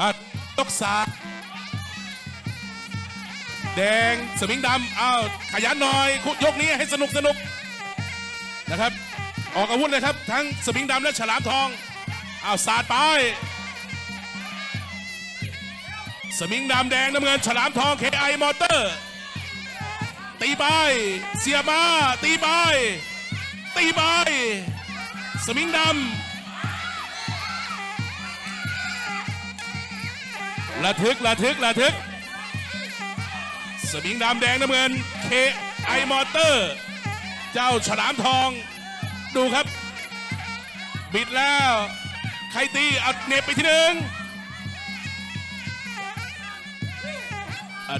อะยกซ้าแดงสมิงดำอ้าวขยันหน่อยคุยกนี้ให้สนุกสนุกนะครับ ออกอาวุธเลยครับ ทั้งสมิงดำและฉลามทองอ้าวสาดไป สมิงดำแดงน้ำเงินฉลามทอง KI มอเตอร์ ตีไป เสียบมาตีไป ตีไป สมิงดำ ระทึกระทึกระทึก สมิงดำแดงน้ำเงิน KI มอเตอร์ เจ้าฉลามทอง ดูครับ บิดแล้ว ใครตีเอาเน็บไปทีหนึ่ง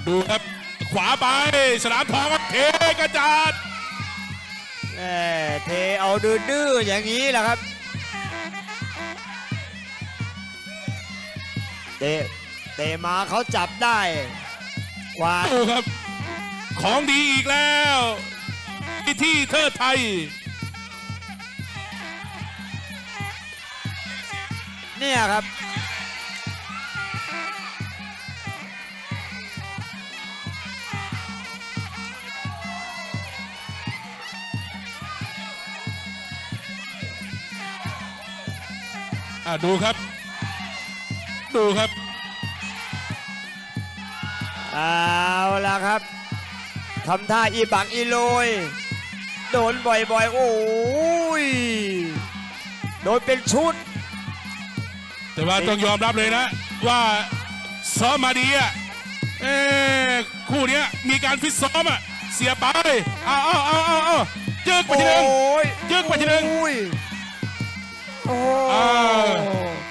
ดูครับขวาไปฉลามทองกับเทกระจาดเทเอาดื้อๆอย่างนี้แหละครับเตะ เตะมาเขาจับได้กวาดดูครับ ของดีอีกแล้วที่ที่เทิดไทย เนี่ยครับ อะดูครับ ดูครับ เอาละครับทำท่าอีบักอีโรยโดนบ่อยๆ โอ้ย โดนเป็นชุด แต่ว่าต้องยอมรับเลยนะ ว่าซ้อมมาดีอะเอ้คู่เนี้ยมีการฟิตซ้อมอะ เสียไปเอาเอาเอาเอาเอาจึกไปทีหนึงโอ้ยยึกไปทีหนึ่งโอ้ยโอ้อ้าว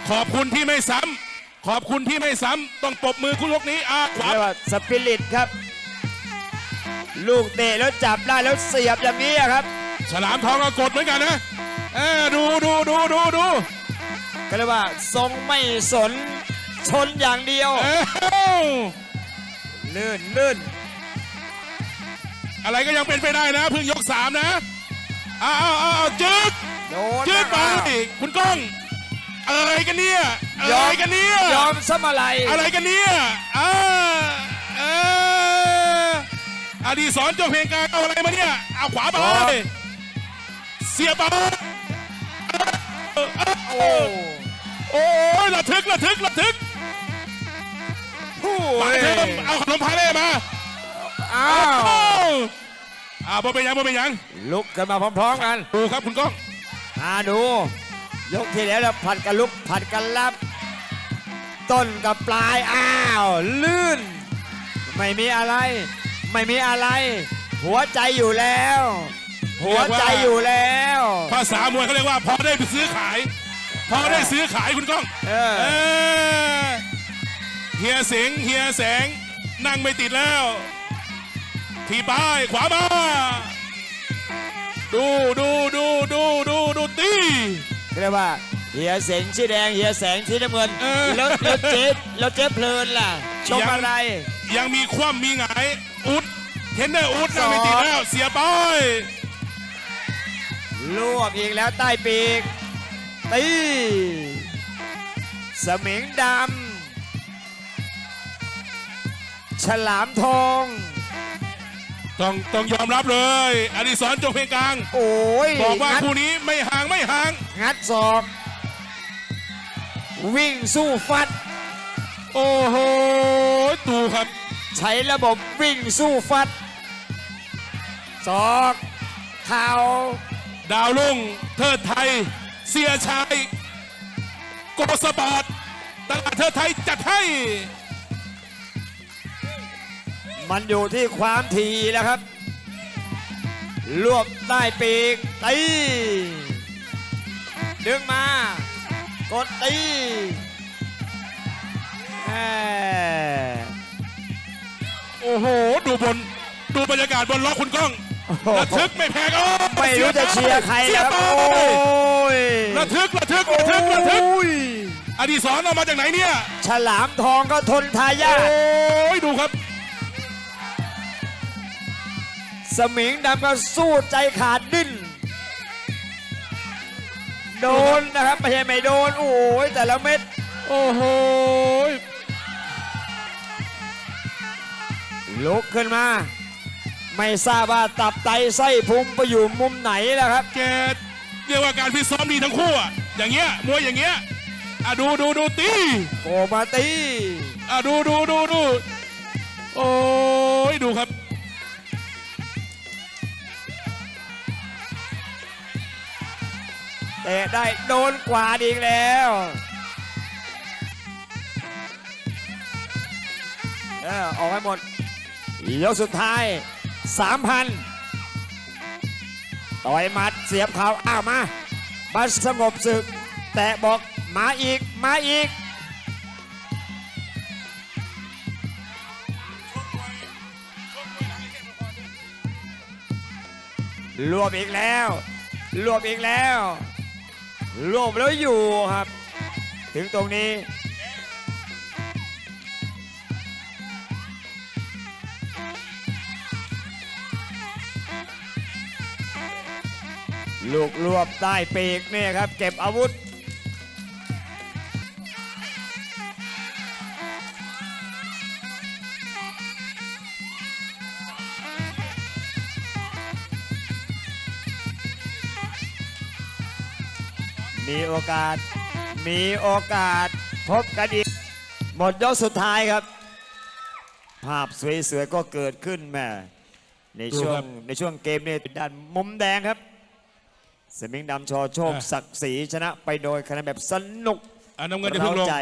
ขอบคุณที่ไม่ซ้ำ ขอบคุณที่ไม่ซ้ำต้องปรบมือคุณยกนี้อะขวาเรียกว่าสปิริตครับ ลูกเตะแล้วจับได้แล้วเสียบอย่างนี้อะครับ ฉลามทองก็กดเหมือนกันนะเออดูดูดูดูดูก็เรียกว่าทรงไม่สนชนอย่างเดียวเอ้าลื่นลื่นอะไรก็ยังเป็นไปได้นะเพิ่งยกสามนะอ้าวอ้าวอ้าวจึกโดนจึกไปนะครับคุณก้อง อะไรกันเนี่ยอะไรกันเนี่ยยอมซะมาลัยอะไรกันเนี่ยอ่าเอออดีศรเจ้าเพลงกลางเอาอะไรมาเนี่ยเอาขวาไปเสียบไปโอ้โอ้ยระทึกระทึกระทึกโอ้ปายเทิมเอาขนมพาเล่มาอ้าวอ้าวอ่าบ่เป็นหยังบ่เป็นหยังลุกกันมาพร้อมๆกันดูครับคุณก้อง มาดู ยกที่แล้วเราผัดกันลุกผัดกันรับ ต้นกับปลายอ้าว ลื่น ไม่มีอะไร ไม่มีอะไร หัวใจอยู่แล้ว หัวใจอยู่แล้ว ภาษามวยเขาเรียกว่า พอได้ไปซื้อขาย พอได้ซื้อขายคุณก้องเออเออเฮียเสงเฮียแสง นั่งไม่ติดแล้วทีป้ายขวามา ดูดูดูดูดูดูตี เรียกว่าเฮียเสงชีแดงเฮียแสงชีน้ำเงินเออ แล้วแล้วเจ๊แล้วเจ๊เพลินล่ะชมอะไร ยังมีคว่ำมีหงายอุดเทนเนอร์อุดนั่งไม่ติดแล้วเสียป้ายลวกอีกแล้วใต้ปีกตีสมิงดำฉลามทอง ต้องต้องยอมรับเลยอดิศรจงเพลงกลาง โอ้ยบอกว่างัดคู่นี้ไม่ห่างไม่ห่าง งัดศอก วิ่งสู้ฟัด โอ้โหตูครับ ใช้ระบบวิ่งสู้ฟัดศอกเข่าดาวลุ่งเทิดไทย เสียชัย โกสปอร์ตตลาดเทิดไทยจัดให้ มันอยู่ที่ความทีแล้วครับ รวบใต้ปีกตี ดึงมา กดตีแหม่โอ้โห ดูบน ดูบรรยากาศบนล็อกคุณก้องระทึกไม่แพ้กันไม่รู้จะเชียร์ใครเสีแล้ยวครับไปโอ้ยระทึกระทึกระทึกระทึกโอ้ยอดีศรเอามาจากไหนเนี่ย ฉลามทองก็ทนทายาโอ้ทยดูครับ สมิงดำก็สู้ใจขาดดิ้น โดนนะครับไม่ใช่ไม่โดนโอ้ยแต่ละเม็ดโอ้โหลุกขึ้นมา ไม่ทราบว่าตับไตไส้พุงไปอยู่มุมไหนแล้วครับแกเรียกว่าการฟิตซ้อมดีทั้งคู่อะอย่างเงี้ยมวยอย่างเงี้ยอะดูดูดูตีโกมาตีอะดูดูดูดูโอ้ยดูครับ ตะได้โดนกวาดอีกแล้วเออออกให้หมดยกสุดท้าย 3,000 ต่อยมัดเสียบเขาอ้าวมามาสงบศึก แต่บอกมาอีก มาอีกรวบอีกแล้ว รวบอีกแล้ว รวบแล้วอยู่ครับ ถึงตรงนี้ลูกรวบใต้ปีกเนี่ยครับ เก็บอาวุธ มีโอกาส มีโอกาสพบกันอีก หมดยกสุดท้ายครับ ภาพสวยๆก็เกิดขึ้นแม่ในช่วดูครังบในช่วงเกมนี้ด้านมุมแดงครับสมิงดำชอโชคอะศักดิ์ศรีชนะไปโดยคะแนนแบบสนุกอะน้ำเงินจะเพิ่งลงเร้าใจ